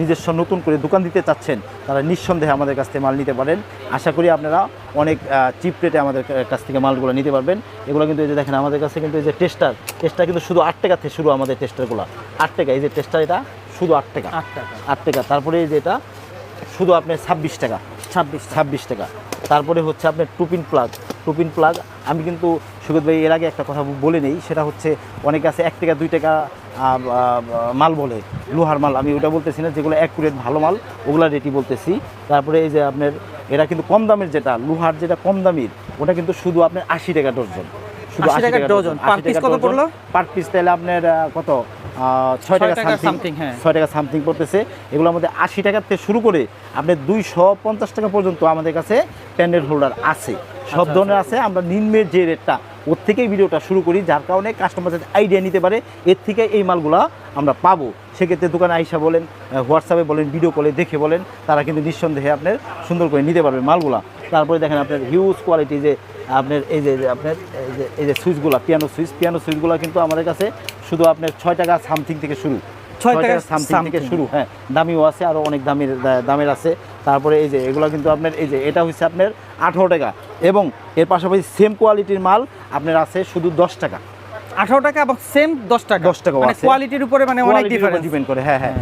নিজস্ব নতুন করে দোকান দিতে চাচ্ছেন তারা নিঃসন্দেহে আমাদের কাছ থেকে মাল নিতে পারেন। আশা করি আপনারা অনেক চিপ রেটে আমাদের কাছ থেকে মালগুলো নিতে পারবেন। এগুলো কিন্তু এই যে দেখেন আমাদের কাছে কিন্তু এই যে টেস্টার টেস্টার কিন্তু শুধু আট টাকা থেকে শুরু আমাদের টেস্টারগুলো আট টাকা এই যে টেস্টার এটা শুধু আট টাকা। আট টাকা। আট টাকা। তারপরে এই যে এটা শুধু আপনার ছাব্বিশ টাকা। ছাব্বিশ ছাব্বিশ টাকা। তারপরে হচ্ছে আপনার টুপিন প্লাগ। টুপিন প্লাগ আমি কিন্তু সুগত ভাই এর আগে একটা কথা বলে নেই সেটা হচ্ছে অনেক আছে এক টাকা দুই টাকা মাল বলে লোহার মাল আমি ওটা বলতেছি না যেগুলো অ্যাকুরেট ভালো মাল ওগুলা রেটই বলতেছি। তারপরে এই যে আপনার এরা কিন্তু কম দামের যেটা লোহার যেটা কম দামির ওটা কিন্তু শুধু আপনার আশি টাকা ডজন। শুধু 80 টাকা ডজন। পার পিস তাহলে আপনার কত? ছয় টাকা সামথিং হ্যাঁ। ছয় টাকা সামথিং পড়তেছে। এগুলোর মধ্যে আশি টাকার থেকে শুরু করে আপনি দুইশো পঞ্চাশ টাকা পর্যন্ত আমাদের কাছে প্যান্ডেল হোল্ডার আছে। সব আচ্ছা, ধরনের আছে আমরা নিম্নের যে রেটটা ওর থেকেই ভিডিওটা শুরু করি যার কারণে কাস্টমার আইডিয়া নিতে পারে এর থেকে এই মালগুলা আমরা পাবো। সেক্ষেত্রে দোকানে আইসা বলেন হোয়াটসঅ্যাপে বলেন ভিডিও কলে দেখে বলেন তারা কিন্তু নিঃসন্দেহে আপনার সুন্দর করে নিতে পারবে মালগুলা। তারপরে দেখেন আপনার হিউজ কোয়ালিটি যে আপনার এই যে আপনার এই যে এই যে সুইচগুলো পিয়ানো সুইচ পিয়ানো সুইচগুলো কিন্তু আমাদের কাছে শুধু আপনার ছয় টাকা সামথিং থেকে শুরু। ছয় টাকা সামথিং থেকে শুরু হ্যাঁ দামিও আছে আরও অনেক দামের দামের আছে। তারপরে এই যে এগুলো কিন্তু আপনার এই যে এটা হচ্ছে আপনার আঠারো টাকা। এবং এর পাশাপাশি সেম কোয়ালিটির মাল আপনার আছে শুধু দশ টাকা। আঠারো টাকা এবং সেম দশ টাকা। 10 টাকাও মানে কোয়ালিটির উপরে মানে অনেক ডিফারেন্স ডিপেন্ড করে হ্যাঁ হ্যাঁ।